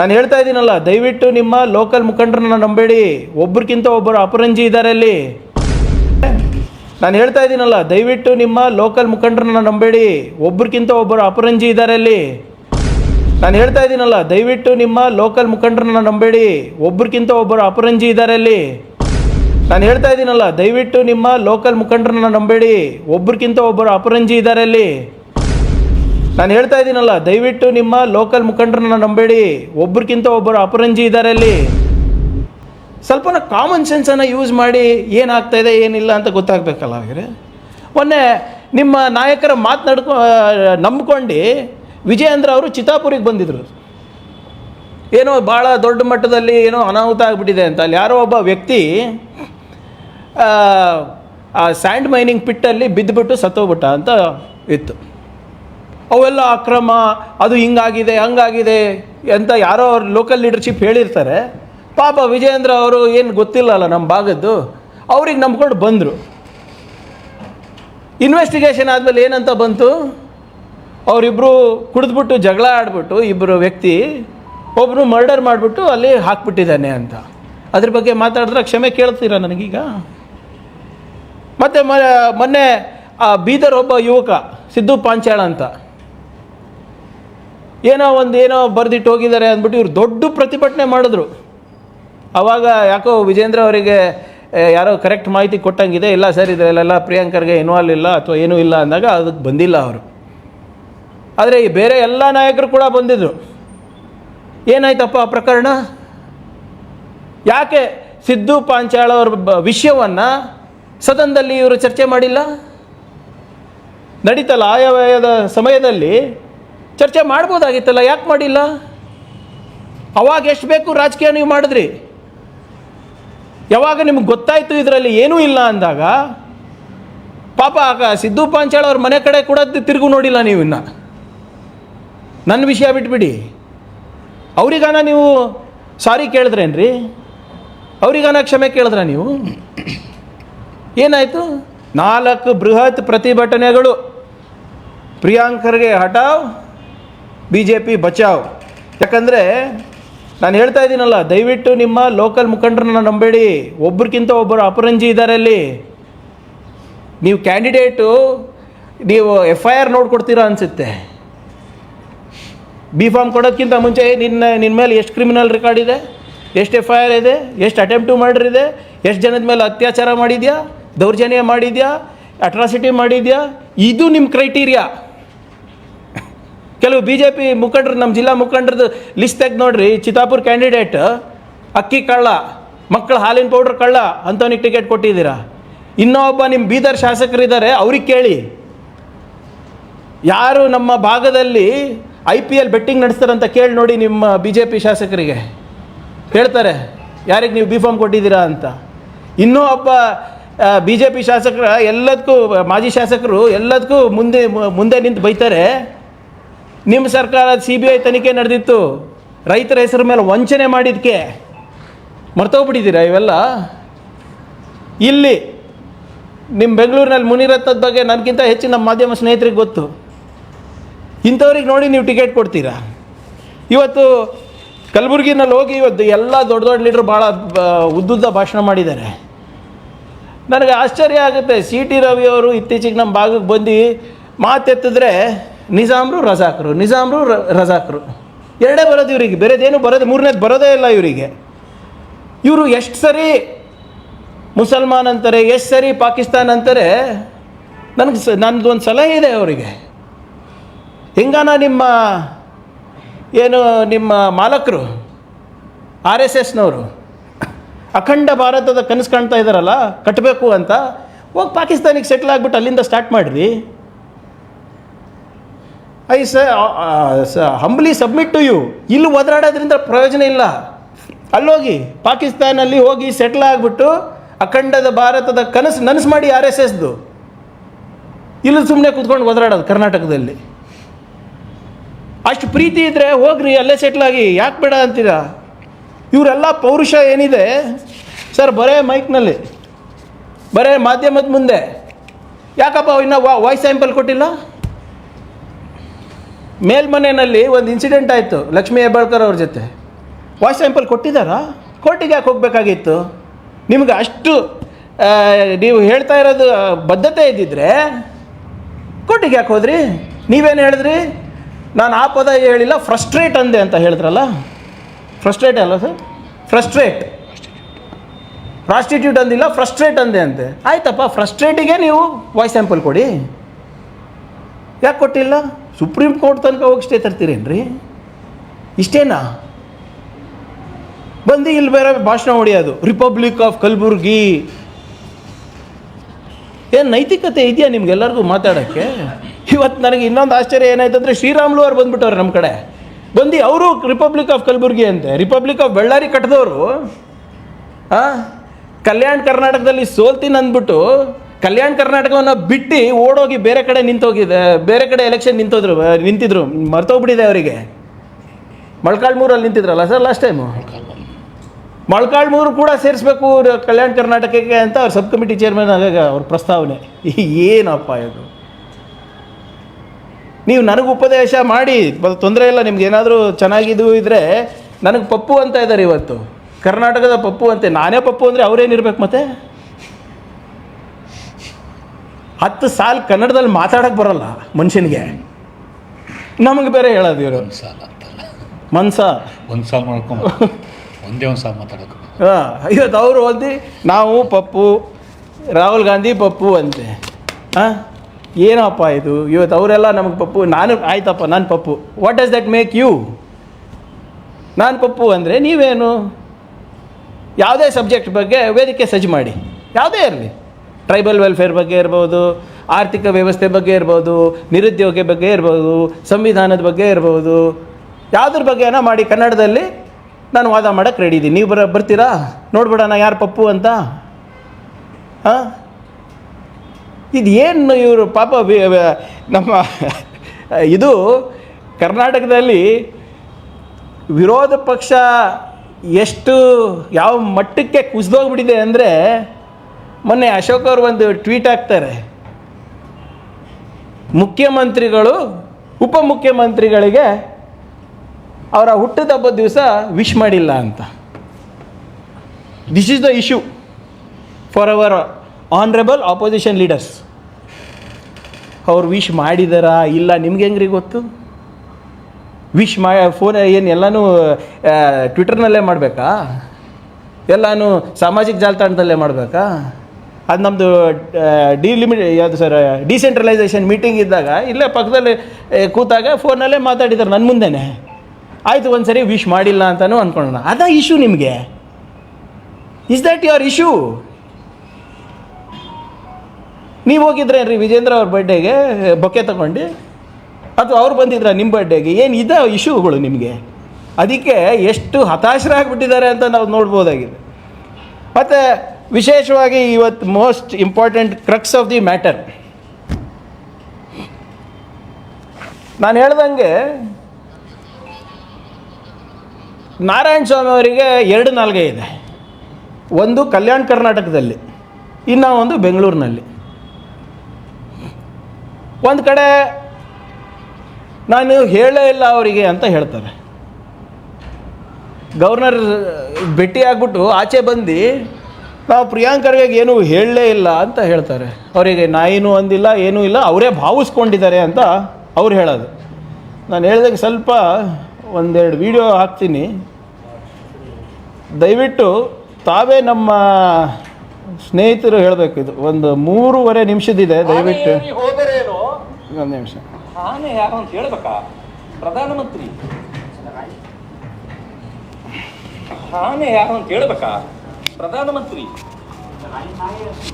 ನಾನು ಹೇಳ್ತಾ ಇದ್ದೀನಲ್ಲ, ದಯವಿಟ್ಟು ನಿಮ್ಮ ಲೋಕಲ್ ಮುಖಂಡರನ್ನ ನಂಬೇಡಿ. ಒಬ್ರಿಗಿಂತ ಒಬ್ಬರು ಅಪರಂಜಿ ಇದ್ದಾರೆ ಅಲ್ಲಿ. ನಾನು ಹೇಳ್ತಾ ಇದ್ದೀನಲ್ಲ, ದಯವಿಟ್ಟು ನಿಮ್ಮ ಲೋಕಲ್ ಮುಖಂಡರನ್ನ ನಂಬೇಡಿ. ಒಬ್ರಿಗಿಂತ ಒಬ್ಬರು ಅಪರಂಜಿ ಇದ್ದಾರೆ ಅಲ್ಲಿ. ನಾನು ಹೇಳ್ತಾ ಇದ್ದೀನಲ್ಲ, ದಯವಿಟ್ಟು ನಿಮ್ಮ ಲೋಕಲ್ ಮುಖಂಡರನ್ನ ನಂಬೇಡಿ. ಒಬ್ರಿಗಿಂತ ಒಬ್ಬರು ಅಪರಂಜಿ ಇದ್ದಾರೆ ಅಲ್ಲಿ. ನಾನು ಹೇಳ್ತಾ ಇದ್ದೀನಲ್ಲ, ದಯವಿಟ್ಟು ನಿಮ್ಮ ಲೋಕಲ್ ಮುಖಂಡರನ್ನ ನಂಬೇಡಿ. ಒಬ್ರಿಗಿಂತ ಒಬ್ಬರು ಅಪರಂಜಿ ಇದ್ದಾರೆ ಅಲ್ಲಿ. ನಾನು ಹೇಳ್ತಾ ಇದ್ದೀನಲ್ಲ, ದಯವಿಟ್ಟು ನಿಮ್ಮ ಲೋಕಲ್ ಮುಖಂಡರನ್ನ ನಂಬೇಡಿ. ಒಬ್ರಿಗಿಂತ ಒಬ್ಬರು ಅಪರಂಜಿ ಇದ್ದಾರೆ ಅಲ್ಲಿ. ಸ್ವಲ್ಪನ ಕಾಮನ್ ಸೆನ್ಸನ್ನು ಯೂಸ್ ಮಾಡಿ ಏನಾಗ್ತಾ ಇದೆ, ಏನಿಲ್ಲ ಅಂತ ಗೊತ್ತಾಗಬೇಕಲ್ಲ ಹಾಗೆ ಮೊನ್ನೆ ನಿಮ್ಮ ನಾಯಕರ ಮಾತನಾಡ್ಕೊ ನಂಬ್ಕೊಂಡು ವಿಜಯೇಂದ್ರ ಅವರು ಚಿತಾಪುರಿಗೆ ಬಂದಿದ್ರು. ಏನೋ ಭಾಳ ದೊಡ್ಡ ಮಟ್ಟದಲ್ಲಿ ಏನೋ ಅನಾಹುತ ಆಗಿಬಿಟ್ಟಿದೆ ಅಂತ. ಅಲ್ಲಿ ಯಾರೋ ಒಬ್ಬ ವ್ಯಕ್ತಿ, ಆ ಸ್ಯಾಂಡ್ ಮೈನಿಂಗ್ ಪಿಟ್ಟಲ್ಲಿ ಬಿದ್ದುಬಿಟ್ಟು ಸತ್ತೋಗ್ಬಿಟ್ಟ ಅಂತ ಇತ್ತು. ಅವೆಲ್ಲ ಅಕ್ರಮ, ಅದು ಹಿಂಗಾಗಿದೆ, ಹಂಗಾಗಿದೆ ಅಂತ ಯಾರೋ ಅವ್ರ ಲೋಕಲ್ ಲೀಡರ್ಶಿಪ್ ಹೇಳಿರ್ತಾರೆ. ಪಾಪ ವಿಜಯೇಂದ್ರ ಅವರು ಏನು ಗೊತ್ತಿಲ್ಲಲ್ಲ ನಮ್ಮ ಭಾಗದ್ದು. ಅವ್ರಿಗೆ ನಂಬ್ಕೊಂಡು ಬಂದರು. ಇನ್ವೆಸ್ಟಿಗೇಷನ್ ಆದಮೇಲೆ ಏನಂತ ಬಂತು? ಅವರಿಬ್ಬರು ಕುಡಿದ್ಬಿಟ್ಟು ಜಗಳ ಆಡ್ಬಿಟ್ಟು ಇಬ್ಬರು ವ್ಯಕ್ತಿ ಒಬ್ಬರು ಮರ್ಡರ್ ಮಾಡಿಬಿಟ್ಟು ಅಲ್ಲಿ ಹಾಕ್ಬಿಟ್ಟಿದ್ದಾನೆ ಅಂತ. ಅದ್ರ ಬಗ್ಗೆ ಮಾತಾಡಿದ್ರೆ ಕ್ಷಮೆ ಕೇಳ್ತೀರಾ ನನಗೀಗ? ಮತ್ತು ಮೊನ್ನೆ ಆ ಬೀದರ್ ಒಬ್ಬ ಯುವಕ, ಸಿದ್ದು ಪಾಂಚಾಳ ಅಂತ. ಏನೋ ಒಂದು ಏನೋ ಬರೆದಿಟ್ಟು ಹೋಗಿದ್ದಾರೆ ಅಂದ್ಬಿಟ್ಟು ಇವರು ದೊಡ್ಡ ಪ್ರತಿಭಟನೆ ಮಾಡಿದ್ರು. ಆವಾಗ ಯಾಕೋ ವಿಜೇಂದ್ರ ಅವರಿಗೆ ಯಾರೋ ಕರೆಕ್ಟ್ ಮಾಹಿತಿ ಕೊಟ್ಟಂಗಿದೆ, ಇಲ್ಲ ಸರ್, ಇದರಲ್ಲೆಲ್ಲ ಪ್ರಿಯಾಂಕರ್ಗೆ ಇನ್ವಾಲ್ವ್ ಇಲ್ಲ ಅಥವಾ ಏನೂ ಇಲ್ಲ ಅಂದಾಗ ಅದಕ್ಕೆ ಬಂದಿಲ್ಲ ಅವರು. ಆದರೆ ಈ ಬೇರೆ ಎಲ್ಲ ನಾಯಕರು ಕೂಡ ಬಂದಿದ್ದರು ಏನಾಯ್ತಪ್ಪ ಆ ಪ್ರಕರಣ? ಯಾಕೆ ಸಿದ್ದು ಪಾಂಚಾಳ ಅವ್ರ ವಿಷಯವನ್ನು ಸದನದಲ್ಲಿ ಇವರು ಚರ್ಚೆ ಮಾಡಿಲ್ಲ? ನಡೀತಲ್ಲ ಆಯವ್ಯಯದ ಸಮಯದಲ್ಲಿ ಚರ್ಚೆ ಮಾಡ್ಬೋದಾಗಿತ್ತಲ್ಲ, ಯಾಕೆ ಮಾಡಿಲ್ಲ? ಅವಾಗ ಎಷ್ಟು ಬೇಕು ರಾಜಕೀಯ ನೀವು ಮಾಡಿದ್ರಿ? ಯಾವಾಗ ನಿಮ್ಗೆ ಗೊತ್ತಾಯಿತು ಇದರಲ್ಲಿ ಏನೂ ಇಲ್ಲ ಅಂದಾಗ, ಪಾಪ ಆಗ ಸಿದ್ದು ಪಾಂಚಾಳ ಅವ್ರ ಮನೆ ಕಡೆ ಕೂಡ ತಿರುಗು ನೋಡಿಲ್ಲ ನೀವು ಇನ್ನು. ನನ್ನ ವಿಷಯ ಬಿಟ್ಬಿಡಿ. ಅವ್ರಿಗಾನ ನೀವು ಸಾರಿ ಕೇಳಿದ್ರೇನ್ರಿ? ಅವರಿಗಾನ ಕ್ಷಮೆ ಕೇಳಿದ್ರ ನೀವು? ಏನಾಯಿತು? ನಾಲ್ಕು ಬೃಹತ್ ಪ್ರತಿಭಟನೆಗಳು. ಪ್ರಿಯಾಂಕರ್ಗೆ ಹಟಾವ್ ಬಿ ಜೆ ಪಿ ಬಚಾವ್. ಯಾಕಂದರೆ ನಾನು ಹೇಳ್ತಾ ಇದ್ದೀನಲ್ಲ, ದಯವಿಟ್ಟು ನಿಮ್ಮ ಲೋಕಲ್ ಮುಖಂಡರನ್ನ ನಂಬೇಡಿ. ಒಬ್ರಿಗಿಂತ ಒಬ್ಬರು ಅಪರಂಜಿ ಇದ್ದಾರೆ ಅಲ್ಲಿ. ನೀವು ಕ್ಯಾಂಡಿಡೇಟು ನೀವು ಎಫ್ ಐ ಆರ್ ನೋಡ್ಕೊಡ್ತೀರಾ ಅನಿಸುತ್ತೆ. ಬಿ ಫಾರ್ಮ್ ಕೊಡೋದಕ್ಕಿಂತ ಮುಂಚೆ, ನಿನ್ನ ನಿನ್ನ ಮೇಲೆ ಎಷ್ಟು ಕ್ರಿಮಿನಲ್ ರೆಕಾರ್ಡ್ ಇದೆ? ಎಷ್ಟು ಎಫ್ ಐ ಆರ್ ಇದೆ? ಎಷ್ಟು ಅಟೆಂಪ್ಟು ಮರ್ಡರ್ ಇದೆ? ಎಷ್ಟು ಜನದ ಮೇಲೆ ಅತ್ಯಾಚಾರ ಮಾಡಿದ್ಯಾ? ದೌರ್ಜನ್ಯ ಮಾಡಿದ್ಯಾ? ಅಟ್ರಾಸಿಟಿ ಮಾಡಿದ್ಯಾ? ಇದು ನಿಮ್ಮ ಕ್ರೈಟೀರಿಯಾ ಕೆಲವು ಬಿ ಜೆ ಪಿ ಮುಖಂಡರು, ನಮ್ಮ ಜಿಲ್ಲಾ ಮುಖಂಡರದ್ದು ಲಿಸ್ಟ್ ತೆಗೆದು ನೋಡ್ರಿ ಚಿತಾಪುರ್ ಕ್ಯಾಂಡಿಡೇಟ್ ಅಕ್ಕಿ ಕಳ್ಳ, ಮಕ್ಕಳ ಹಾಲಿನ ಪೌಡ್ರ್ ಕಳ್ಳ ಅಂಥವ್ನಿಗೆ ಟಿಕೆಟ್ ಕೊಟ್ಟಿದ್ದೀರಾ? ಇನ್ನೊಬ್ಬ ನಿಮ್ಮ ಬೀದರ್ ಶಾಸಕರಿದ್ದಾರೆ, ಅವ್ರಿಗೆ ಕೇಳಿ. ಯಾರು ನಮ್ಮ ಭಾಗದಲ್ಲಿ ಐ ಪಿ ಎಲ್ ಬೆಟ್ಟಿಂಗ್ ನಡೆಸ್ತಾರಂತ ಕೇಳಿ ನೋಡಿ ನಿಮ್ಮ ಬಿ ಜೆ ಪಿ ಶಾಸಕರಿಗೆ. ಹೇಳ್ತಾರೆ, ಯಾರಿಗೆ ನೀವು ಬಿ ಫಾರ್ಮ್ ಕೊಟ್ಟಿದ್ದೀರಾ ಅಂತ. ಇನ್ನೂ ಒಬ್ಬ ಬಿ ಜೆ ಪಿ ಶಾಸಕರ ಎಲ್ಲದಕ್ಕೂ, ಮಾಜಿ ಶಾಸಕರು ಎಲ್ಲದಕ್ಕೂ ಮುಂದೆ ಮುಂದೆ ನಿಂತು ಬೈತಾರೆ. ನಿಮ್ಮ ಸರ್ಕಾರ ಸಿ ಬಿ ಐ ತನಿಖೆ ನಡೆದಿತ್ತು. ರೈತರ ಹೆಸರು ಮೇಲೆ ವಂಚನೆ ಮಾಡಿದ್ದಕ್ಕೆ ಮರ್ತೋಗ್ಬಿಟ್ಟಿದ್ದೀರಾ ಇವೆಲ್ಲ? ಇಲ್ಲಿ ನಿಮ್ಮ ಬೆಂಗಳೂರಿನಲ್ಲಿ ಮುನಿರತ್ನದ ಬಗ್ಗೆ ನನಗಿಂತ ಹೆಚ್ಚು ನಮ್ಮ ಮಾಧ್ಯಮ ಸ್ನೇಹಿತರಿಗೆ ಗೊತ್ತು. ಇಂಥವ್ರಿಗೆ ನೋಡಿ ನೀವು ಟಿಕೆಟ್ ಕೊಡ್ತೀರಾ? ಇವತ್ತು ಕಲಬುರಗಿನಲ್ಲಿ ಹೋಗಿ ಇವತ್ತು ಎಲ್ಲ ದೊಡ್ಡ ದೊಡ್ಡ ಲೀಡ್ರ್ ಭಾಳ ಉದ್ದುದ್ದ ಭಾಷಣ ಮಾಡಿದ್ದಾರೆ. ನನಗೆ ಆಶ್ಚರ್ಯ ಆಗುತ್ತೆ. ಸಿ ಟಿ ರವಿ ಅವರು ಇತ್ತೀಚೆಗೆ ನಮ್ಮ ಭಾಗಕ್ಕೆ ಬಂದು ಮಾತೆತ್ತಿದ್ರೆ ನಿಜಾಮ್ರು ರಜಾಕರು ನಿಜಾಮ್ರು ರಜಾಕರು. ಎರಡೇ ಬರೋದು ಇವರಿಗೆ ಬೇರೆದೇನು ಬರೋದು, ಮೂರನೇದು ಬರೋದೇ ಇಲ್ಲ ಇವರಿಗೆ. ಇವರು ಎಷ್ಟು ಸರಿ ಮುಸಲ್ಮಾನ್ ಅಂತಾರೆ, ಎಷ್ಟು ಸರಿ ಪಾಕಿಸ್ತಾನ್ ಅಂತಾರೆ, ನನಗೆ ಸ ನನ್ನದು ಒಂದು ಸಲಹೆ ಇದೆ ಅವರಿಗೆ. ಹೆಂಗಾನ ನಿಮ್ಮ, ಏನು ನಿಮ್ಮ ಮಾಲಕರು, ಆರ್ ಎಸ್ ಎಸ್ನವರು, ಅಖಂಡ ಭಾರತದ ಕನಸು ಕಾಣ್ತಾ ಇದ್ದಾರಲ್ಲ ಕಟ್ಟಬೇಕು ಅಂತ, ಹೋಗಿ ಪಾಕಿಸ್ತಾನಿಗೆ ಸೆಟ್ಲ್ ಆಗಿಬಿಟ್ಟು ಅಲ್ಲಿಂದ ಸ್ಟಾರ್ಟ್ ಮಾಡಿರಿ. ಐ ಸ ಹಂಬ್ಲಿ ಸಬ್ಮಿಟ್ ಟು ಯು ಇಲ್ಲಿ ಒದರಾಡೋದ್ರಿಂದ ಪ್ರಯೋಜನ ಇಲ್ಲ. ಅಲ್ಲೋಗಿ, ಪಾಕಿಸ್ತಾನಲ್ಲಿ ಹೋಗಿ ಸೆಟ್ಲ್ ಆಗಿಬಿಟ್ಟು ಅಖಂಡದ ಭಾರತದ ಕನಸು ನನಸು ಮಾಡಿ ಆರ್ ಎಸ್ ಎಸ್ದು. ಇಲ್ಲಿ ಸುಮ್ಮನೆ ಕೂತ್ಕೊಂಡು ಒದರಾಡೋದು ಕರ್ನಾಟಕದಲ್ಲಿ. ಅಷ್ಟು ಪ್ರೀತಿ ಇದ್ದರೆ ಹೋಗ್ರಿ, ಅಲ್ಲೇ ಸೆಟ್ಲ್ ಆಗಿ. ಯಾಕೆ ಬೇಡ ಅಂತೀರಾ? ಇವರೆಲ್ಲ ಪೌರುಷ ಏನಿದೆ? ಸರ್ ಬರೇ ಮೈಕ್ನಲ್ಲಿ ಬರೇ ಮಾಧ್ಯಮದ ಮುಂದೆ. ಯಾಕಪ್ಪ ಇನ್ನೂ ವಾಯ್ಸ್ ಸ್ಯಾಂಪಲ್ ಕೊಟ್ಟಿಲ್ಲ? ಮೇಲ್ಮನೆಯಲ್ಲಿ ಒಂದು ಇನ್ಸಿಡೆಂಟ್ ಆಯಿತು, ಲಕ್ಷ್ಮೀ ಹೆಬ್ಬಾಳ್ಕರ್ ಅವ್ರ ಜೊತೆ. ವಾಯ್ಸ್ ಸ್ಯಾಂಪಲ್ ಕೊಟ್ಟಿದ್ದಾರಾ? ಕೋರ್ಟಿಗೆ ಯಾಕೆ ಹೋಗಬೇಕಾಗಿತ್ತು? ನಿಮ್ಗೆ ಅಷ್ಟು ನೀವು ಹೇಳ್ತಾ ಇರೋದು ಬದ್ಧತೆ ಇದ್ದಿದ್ರೆ ಕೋರ್ಟಿಗೆ ಯಾಕೆ ಹೋದ್ರಿ? ನೀವೇನು ಹೇಳಿದ್ರಿ? ನಾನು ಆ ಪದ ಹೇಳಿಲ್ಲ ಫ್ರಸ್ಟ್ರೇಟ್ ಅಂದೆ ಅಂತ ಹೇಳಿದ್ರಲ್ಲ? ಫ್ರಸ್ಟ್ರೇಟ್ ಅಲ್ಲ ಸರ್? ಫ್ರಸ್ಟ್ರೇಟ್ ಪ್ರಾಸ್ಟಿಟ್ಯೂಟ್ ಅಂದಿಲ್ಲ ಫ್ರಸ್ಟ್ರೇಟ್ ಅಂದೆ ಅಂತೆ. ಆಯ್ತಪ್ಪ ಫ್ರಸ್ಟ್ರೇಟಿಗೆ ನೀವು ವಾಯ್ಸ್ ಸ್ಯಾಂಪಲ್ ಕೊಡಿ. ಯಾಕೆ ಕೊಟ್ಟಿಲ್ಲ? ಸುಪ್ರೀಂ ಕೋರ್ಟ್ ತನಕ ಹೋಗಿ ಸ್ಟೇ ತರ್ತೀರೇನ್ರಿ? ಇಷ್ಟೇನಾ? ಬಂದು ಇಲ್ಲಿ ಬೇರೆ ಭಾಷಣ ಹೊಡೆಯೋದು. ರಿಪಬ್ಲಿಕ್ ಆಫ್ ಕಲಬುರ್ಗಿ ಏನು ನೈತಿಕತೆ ಇದೆಯಾ ನಿಮ್ಗೆಲ್ಲರಿಗೂ ಮಾತಾಡೋಕ್ಕೆ? ಇವತ್ತು ನನಗೆ ಇನ್ನೊಂದು ಆಶ್ಚರ್ಯ ಏನಾಯ್ತು ಅಂದರೆ ಶ್ರೀರಾಮ್ಲು ಅವ್ರು ಬಂದ್ಬಿಟ್ಟವ್ರು ನಮ್ಮ ಕಡೆ. ಬಂದು ಅವರು ರಿಪಬ್ಲಿಕ್ ಆಫ್ ಕಲಬುರ್ಗಿ ಅಂತೆ. ರಿಪಬ್ಲಿಕ್ ಆಫ್ ಬಳ್ಳಾರಿ ಕಟ್ಟಿದವರು ಹಾಂ ಕಲ್ಯಾಣ ಕರ್ನಾಟಕದಲ್ಲಿ ಸೋಲ್ತೀನಿ ಅಂದ್ಬಿಟ್ಟು ಕಲ್ಯಾಣ ಕರ್ನಾಟಕವನ್ನು ಬಿಟ್ಟು ಓಡೋಗಿ ಬೇರೆ ಕಡೆ ನಿಂತೋಗಿದೆ, ಬೇರೆ ಕಡೆ ಎಲೆಕ್ಷನ್ ನಿಂತೋದ್ರು ನಿಂತಿದ್ರು, ಮರ್ತೋಗ್ಬಿಟ್ಟಿದೆ ಅವರಿಗೆ. ಮೊಳಕಾಳ್ಮೂರಲ್ಲಿ ನಿಂತಿದ್ರಲ್ಲ ಸರ್ ಲಾಸ್ಟ್ ಟೈಮು ಮೊಳಕಾಳ್ಮೂರು ಕೂಡ ಸೇರಿಸ್ಬೇಕು ಕಲ್ಯಾಣ ಕರ್ನಾಟಕಕ್ಕೆ ಅಂತ ಅವ್ರ ಸಬ್ ಕಮಿಟಿ ಚೇರ್ಮನ್ ಆಗಾಗ ಅವ್ರ ಪ್ರಸ್ತಾವನೆ. ಏನಪ್ಪ ಇದು? ನೀವು ನನಗೆ ಉಪದೇಶ ಮಾಡಿ ತೊಂದರೆ ಇಲ್ಲ, ನಿಮ್ಗೆ ಏನಾದರೂ ಚೆನ್ನಾಗಿದ್ದು ಇದ್ದರೆ ನನಗೆ ಪಪ್ಪು ಅಂತ ಇದ್ದಾರೆ ಇವತ್ತು. ಕರ್ನಾಟಕದ ಪಪ್ಪು ಅಂತೆ, ನಾನೇ ಪಪ್ಪು ಅಂದರೆ ಅವರೇನಿರ್ಬೇಕು ಮತ್ತೆ? ಹತ್ತು ಸಾಲ್ ಕನ್ನಡದಲ್ಲಿ ಮಾತಾಡಕ್ಕೆ ಬರಲ್ಲ ಮನುಷ್ಯನಿಗೆ. ನಮಗೆ ಬೇರೆ ಹೇಳೋದು ಇವರು. ಒಂದು ಸಾಲ ಅಂತಲ್ಲ ಮನ್ಸ ಒಂದು ಸಾಲ. ಮಾಡ್ಕೊಂಡು ಒಂದೇ ಒಂದು ಸಾಲ ಮಾತಾಡೋಕೆ ಹಾಂ ಇವತ್ತು ಅವರು ಓದಿ ನಾವು ಪಪ್ಪು ರಾಹುಲ್ ಗಾಂಧಿ ಪಪ್ಪು ಅಂತೆ. ಹಾಂ ಏನಪ್ಪ ಇದು? ಇವತ್ತು ಅವರೆಲ್ಲ ನಮಗೆ ಪಪ್ಪು ನಾನು ಆಯ್ತಪ್ಪ ನಾನು Pappu. What does that make you ನಾನು ಪಪ್ಪು ಅಂದರೆ ನೀವೇನು? ಯಾವುದೇ ಸಬ್ಜೆಕ್ಟ್ ಬಗ್ಗೆ ವೇದಿಕೆ ಸಜ್ಜು ಮಾಡಿ. ಯಾವುದೇ ಇರಲಿ. ಟ್ರೈಬಲ್ ವೆಲ್ಫೇರ್ ಬಗ್ಗೆ ಇರ್ಬೋದು, ಆರ್ಥಿಕ ವ್ಯವಸ್ಥೆ ಬಗ್ಗೆ ಇರ್ಬೋದು, ನಿರುದ್ಯೋಗ ಬಗ್ಗೆ ಇರ್ಬೋದು, ಸಂವಿಧಾನದ ಬಗ್ಗೆ ಇರ್ಬೋದು, ಯಾವುದ್ರ ಬಗ್ಗೆನ ಮಾಡಿ ಕನ್ನಡದಲ್ಲಿ ನಾನು ವಾದ ಮಾಡೋಕ್ಕೆ ರೆಡಿ ಇದ್ದೀನಿ. ನೀವು ಬರ, ಬರ್ತೀರಾ? ನೋಡ್ಬಿಡೋಣ ಯಾರು ಪಪ್ಪು ಅಂತ. ಹಾಂ? ಇದು ಏನು ಇವರು ಪಾಪ ನಮ್ಮ, ಇದು ಕರ್ನಾಟಕದಲ್ಲಿ ವಿರೋಧ ಪಕ್ಷ ಎಷ್ಟು, ಯಾವ ಮಟ್ಟಕ್ಕೆ ಕುಸಿದೋಗ್ಬಿಟ್ಟಿದೆ ಅಂದರೆ ಮೊನ್ನೆ ಅಶೋಕ್ ಅವರು ಒಂದು ಟ್ವೀಟ್ ಹಾಕ್ತಾರೆ. ಮುಖ್ಯಮಂತ್ರಿಗಳು, ಉಪಮುಖ್ಯಮಂತ್ರಿಗಳಿಗೆ ಅವರ ಹುಟ್ಟಿದ ಹಬ್ಬದ ದಿವಸ ವಿಶ್ ಮಾಡಿಲ್ಲ ಅಂತ. This is the issue for our honourable opposition leaders ಅವ್ರು ವಿಶ್ ಮಾಡಿದಾರಾ, ಇಲ್ಲ, ನಿಮ್ಗೆ ಹೆಂಗ್ರಿ ಗೊತ್ತು? ವಿಶ್ ಮಾ ಫೋನ್ ಏನು ಎಲ್ಲನೂ ಟ್ವಿಟರ್ನಲ್ಲೇ ಮಾಡಬೇಕಾ? ಎಲ್ಲನೂ ಸಾಮಾಜಿಕ ಜಾಲತಾಣದಲ್ಲೇ ಮಾಡಬೇಕಾ? ಅದು ನಮ್ಮದು ಡಿಲಿಮಿಟ್ ಯಾವುದು ಸರ್ ಡಿಸೆಂಟ್ರಲೈಸೇಷನ್ ಮೀಟಿಂಗ್ ಇದ್ದಾಗ, ಇಲ್ಲೇ ಪಕ್ಕದಲ್ಲಿ ಕೂತಾಗ ಫೋನಲ್ಲೇ ಮಾತಾಡಿದ್ದಾರೆ ನನ್ನ ಮುಂದೆನೇ. ಆಯಿತು ಒಂದು ಸರಿ ವಿಶ್ ಮಾಡಿಲ್ಲ ಅಂತಲೂ ಅಂದ್ಕೊಳ್ಳೋಣ ಅದ ಇಶ್ಯೂ ನಿಮಗೆ? ಇಸ್ ದಟ್ ಯುವರ್ ಇಶ್ಯೂ ನೀವು ಹೋಗಿದ್ರೇನ್ರಿ ವಿಜೇಂದ್ರ ಅವ್ರ ಬರ್ಡೇಗೆ ಬೊಕ್ಕೆ ತಗೊಂಡು? ಅಥವಾ ಅವ್ರು ಬಂದಿದ್ರ ನಿಮ್ಮ ಬರ್ಡೇಗೆ ಏನು ಇದ ಇಶ್ಯೂಗಳು ನಿಮಗೆ? ಅದಕ್ಕೆ ಎಷ್ಟು ಹತಾಶರಾಗಿಬಿಟ್ಟಿದ್ದಾರೆ ಅಂತ ನಾವು ನೋಡ್ಬೋದಾಗಿದೆ. ಮತ್ತು ವಿಶೇಷವಾಗಿ ಇವತ್ತು most important crux of the matter ನಾನು ಹೇಳ್ದಂಗೆ ನಾರಾಯಣ ಸ್ವಾಮಿ ಅವರಿಗೆ ಎರಡು ನಾಲ್ಗೆ ಇದೆ. ಒಂದು ಕಲ್ಯಾಣ ಕರ್ನಾಟಕದಲ್ಲಿ, ಇನ್ನು ಒಂದು ಬೆಂಗಳೂರಿನಲ್ಲಿ. ಒಂದು ಕಡೆ ನಾನು ಹೇಳೇ ಇಲ್ಲ ಅವರಿಗೆ ಅಂತ ಹೇಳ್ತಾರೆ. ಗವರ್ನರ್ ಭೇಟಿ ಆಗ್ಬಿಟ್ಟು ಆಚೆ ಬಂದು ನಾವು ಪ್ರಿಯಾಂಕರ್ಗೆ ಏನೂ ಹೇಳಲೇ ಇಲ್ಲ ಅಂತ ಹೇಳ್ತಾರೆ. ಅವರಿಗೆ ನಾಯಿನೂ ಅಂದಿಲ್ಲ ಏನೂ ಇಲ್ಲ ಅವರೇ ಭಾವಿಸ್ಕೊಂಡಿದ್ದಾರೆ ಅಂತ ಅವ್ರು ಹೇಳೋದು. ನಾನು ಹೇಳಿದಾಗ ಸ್ವಲ್ಪ ಒಂದೆರಡು ವಿಡಿಯೋ ಹಾಕ್ತೀನಿ. ದಯವಿಟ್ಟು ತಾವೇ ನಮ್ಮ ಸ್ನೇಹಿತರು ಹೇಳಬೇಕು ಇದು. ಒಂದು ಮೂರುವರೆ ನಿಮಿಷದಿದೆ ದಯವಿಟ್ಟು. ಒಂದು ನಿಮಿಷ. ಹೇಳ್ಬೇಕಾ? ಪ್ರಧಾನಮಂತ್ರಿ ಆನೆ ಯಾರು ಅಂತ ಹೇಳ್ಬೇಕಾ? ಪ್ರಧಾನಮಂತ್ರಿ.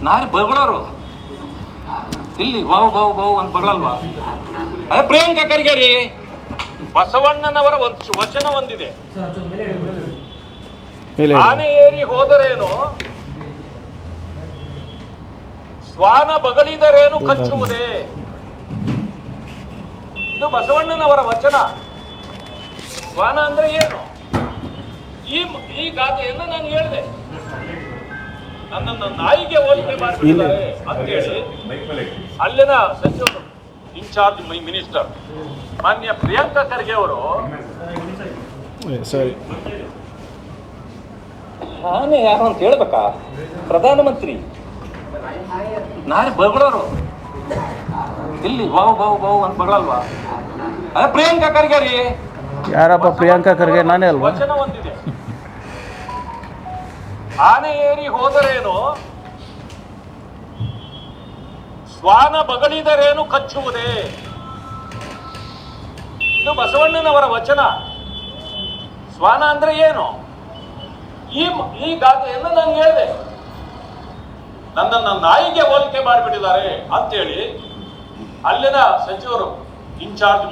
ನಾರಿ ಬಗಳವರು ಇಲ್ಲಿ ಬಾವು ಬಾವು ಬಾವು ಅಂತ ಬಗಳಲ್ವಾ ಅದೇ ಪ್ರಿಯಾಂಕಾ ಖರ್ಗೆ ರೀ ಬಸವಣ್ಣನವರ ಒಂದು ವಚನ ಒಂದಿದೆ. ಆನೆ ಏರಿ ಹೋದರೇನು? ಶ್ವಾನ ಬಗಲಿದರೇನು ಕಚ್ಚುವುದೇ? ಇದು ಬಸವಣ್ಣನವರ ವಚನ. ಶ್ವಾನ ಅಂದ್ರೆ ಏನು? ಈ ಈ ಗಾದೆಯನ್ನು ನಾನು ಹೇಳಿದೆ. ನನ್ನನ್ನು ನಾಯಿಗೆ ಹೋಲಿಕೆ ಮಾಡಿಬಿಟ್ಟಿದ್ದಾರೆ ಅಂತೇಳಿ ಅಲ್ಲಿನ ಸಚಿವರು ಇನ್ಚಾರ್ಜ್ ಮೈ ಮಿನಿಸ್ಟರ್ ಮಾನ್ಯ ಪ್ರಿಯಾಂಕಾ ಖರ್ಗೆ ಅವರು ಸರಿ. ನಾನೇ ಯಾರು ಅಂತ ಹೇಳ್ಬೇಕಾ? ಪ್ರಧಾನಮಂತ್ರಿ. ನಾನೇ ಬಗಳೋರು ಇಲ್ಲಿ ಬಾವು ಬಾವು ಬಾವು ಅಂತ ಬಗಳಲ್ವಾ ಅದೇ ಪ್ರಿಯಾಂಕಾ ಖರ್ಗೆ ರೀ. ಯಾರಪ್ಪ ಪ್ರಿಯಾಂಕಾ ಖರ್ಗೆ? ನಾನೇ ಅಲ್ವಾ? ವಚನ ಒಂದಿದೆ ಆನೆ ಏರಿ ಹೋದರೇನು? ಶ್ವಾನ ಬಗಳಿದರೇನು ಕಚ್ಚುವುದೇ? ಇದು ಬಸವಣ್ಣನವರ ವಚನ. ಶ್ವಾನ ಅಂದ್ರೆ ಏನು? ಈ ಈ ಗಾದೆಯನ್ನು ನಾನು ಹೇಳಿದೆ. ನನ್ನನ್ನು ನಾಯಿಗೆ ಹೋಲಿಕೆ ಮಾಡಿಬಿಟ್ಟಿದ್ದಾರೆ ಅಂತೇಳಿ ಅಲ್ಲಿನ ಸಚಿವರು ಇನ್ಚಾರ್ಜ್